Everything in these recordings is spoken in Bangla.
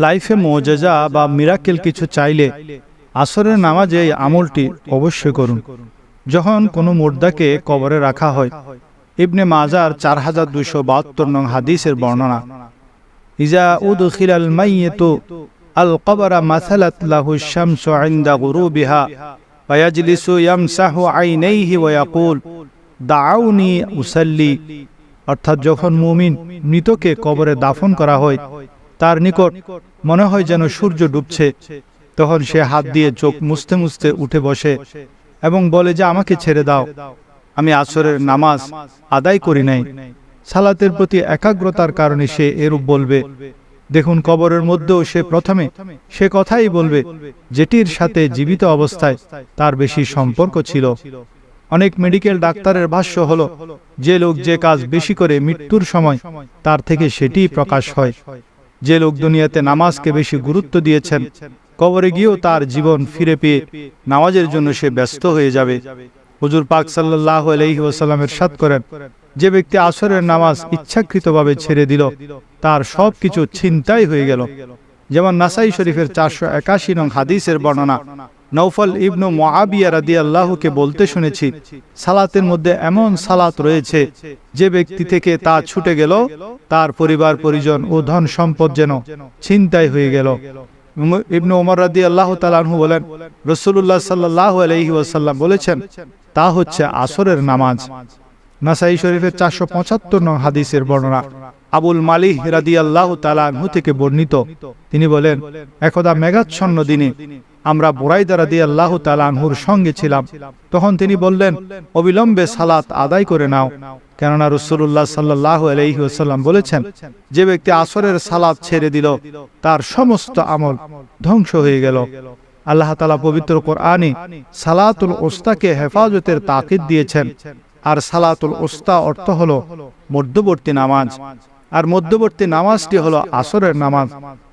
লাইফে মোজেজা বা মিরাকেল কিছু চাইলে আসরের নামাজে এই আমলটি অবশ্যই করুন। যখন কোনো মুর্দাকে কবরে রাখা হয়, ইবনে মাজার চার হাজার দুইশো বাহাত্তর নং হাদিসের বর্ণনা, ইজা উদখিল আল মাইয়েতু আল কবরা মাসালাত লাহু শামসু ইনদা গুরুবিহা ফায়াজলিসু ইয়ামসাহু আইনাইহি ওয়া ইয়াকুল, দাউনি উসাল্লি। অর্থাৎ যখন মুমিন মৃতকে কবরে দাফন করা হয় তার নিকট মনে হয় যেন সূর্য ডুবছে। তখন সে হাত দিয়ে চোখ মুছতে মুছতে উঠে বসে এবং বলে যে, আমাকে ছেড়ে দাও। আমি আসরের নামাজ আদায় করি নাই। সালাতের প্রতি একাগ্রতার কারণে সে এরূপ বলবে। দেখুন, কবরের মধ্যেও সে প্রথমে সে কথাই বলবে, যেটির সাথে জীবিত অবস্থায় তার বেশি সম্পর্ক ছিল। অনেক মেডিকেল ডাক্তারের ভাষ্য হলো, যে লোক যে কাজ বেশি করে মৃত্যুর সময়, তার থেকে সেটি প্রকাশ হয়। যে লোক দুনিয়াতে নামাজকে বেশি গুরুত্ব দিয়েছেন, কবরে গিয়েও তার জীবন ফিরে পেয়ে নামাজের জন্য সে ব্যস্ত হয়ে যাবে। হুজুর পাক সাল্লাহ আলহি ওসাল্লামের সাত করেন, যে ব্যক্তি আসরের নামাজ ইচ্ছাকৃতভাবে ছেড়ে দিল, তার সব কিছু ছিনতাই হয়ে গেল। যেমন নাসাই শরীফের চারশো একাশি নং হাদিসের বর্ণনা নৌফল ইবনু মোয়াবিয়া রাদি আল্লাহকে বলতে শুনেছি, সালাতের মধ্যে এমন সালাত রয়েছে, যে ব্যক্তি থেকে তা ছুটে গেল, তার পরিবার, পরিজন ও ধন সম্পদ যেন ছিনতাই হয়ে গেল। ইবনু ওমর রাদি আল্লাহ তালাহু বলেন রসুল্লাহ সাল্লাহ আলহি ওয়াসাল্লাম বলেছেন, তা হচ্ছে আসরের নামাজ। নাসাই শরীফের চারশো পঁচাত্তর নং হাদিসের বর্ণনা। আবুল মালিহ রাদি আল্লাহ তালাহু থেকে বর্ণিত। তিনি বলেন, একদা মেঘাচ্ছন্ন দিনে আমরা বোরাইদা রাদি আল্লাহ তালাহুর সঙ্গে ছিলাম। তখন তিনি বললেন, অবিলম্বে সালাত আদায় করে নাও। কেননা রসুল্লাহ সাল্লাহ বলেছেন, যে ব্যক্তি আসরের সালাত ছেড়ে দিল, তার সমস্ত আমল ধ্বংস হয়ে গেল। আল্লাহ তালা পবিত্র কোরআনে সালাতুল ওস্তাকে হেফাজতের তাকিদ দিয়েছেন। আর সালাতুল ওস্তা অর্থ হলো মধ্যবর্তী নামাজ। আর মধ্যবর্তী নামাজটি হলো আসরের নামাজ।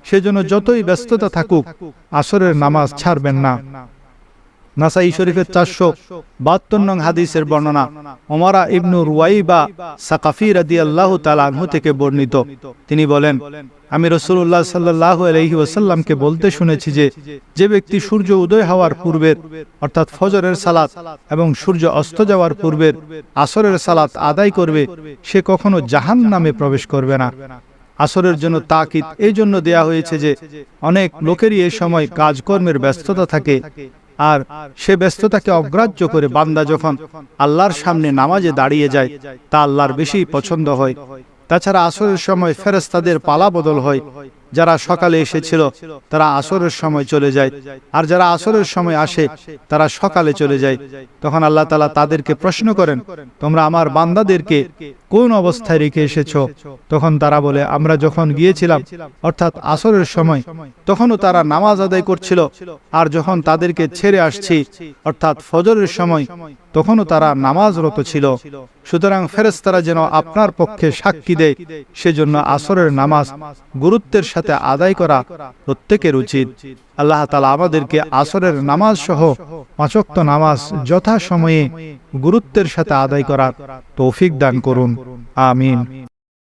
সেজন্য যতই ব্যস্ততা থাকুক আসরের নামাজ ছাড়বেন না। নাসাই শরীফের চারশো বাহাত্তর নং হাদিসের বর্ণনা। ওমারা ইবনু রুয়াইবা সাকাফি রাদি আল্লাহ তালাহু থেকে বর্ণিত। তিনি বলেন, আমি রসুল্লাহ সাল্লাহ আলহি ওসাল্লামকে বলতে শুনেছি যে যে ব্যক্তি সূর্য উদয় হওয়ার পূর্বের, অর্থাৎ ফজরের সালাত এবং সূর্য অস্ত যাওয়ার পূর্বের, আসরের সালাত আদায় করবে, সে কখনো জাহান নামে প্রবেশ করবে না। আসরের জন্য তাকিদ এই জন্য দেয়া হয়েছে যে, অনেক লোকেরই এ সময় কাজকর্মের ব্যস্ততা থাকে। আর সে ব্যস্ততাকে অগ্রাহ্য করে বান্দা যখন আল্লাহর সামনে নামাজে দাঁড়িয়ে যায়, তা আল্লাহর বেশি পছন্দ হয়। তাছাড়া আসরের সময় ফেরেস্তাদের পালা বদল হয়। যারা সকালে এসেছিল, তারা আসরের সময় চলে যায়। আর যারা আসরের সময় আসে, তারা সকালে চলে যায়। তখন আল্লাহ তালা তাদেরকে প্রশ্ন করেন, তোমরা আমার বান্দাদেরকে কোন অবস্থায় রেখে এসেছ? তখন তারা বলে, আমরা যখন গিয়েছিলাম, অর্থাৎ আসরের সময়, তখনও তারা নামাজ আদায় করছিল। আর যখন তাদেরকে ছেড়ে আসছি, অর্থাৎ ফজরের সময়, তখনও তারা নামাজরত ছিল। সুতরাং ফেরেস্তারা যেন আপনার পক্ষে সাক্ষী দেয়, সেজন্য আসরের নামাজ গুরুত্বের সাথে আদায় করা প্রত্যেকের উচিত। আল্লাহ তালা আমাদেরকে আসরের নামাজ সহ পাঁচক্ত নামাজ যথাসময়ে গুরুত্বের সাথে আদায় করার তৌফিক দান করুন। আমিন।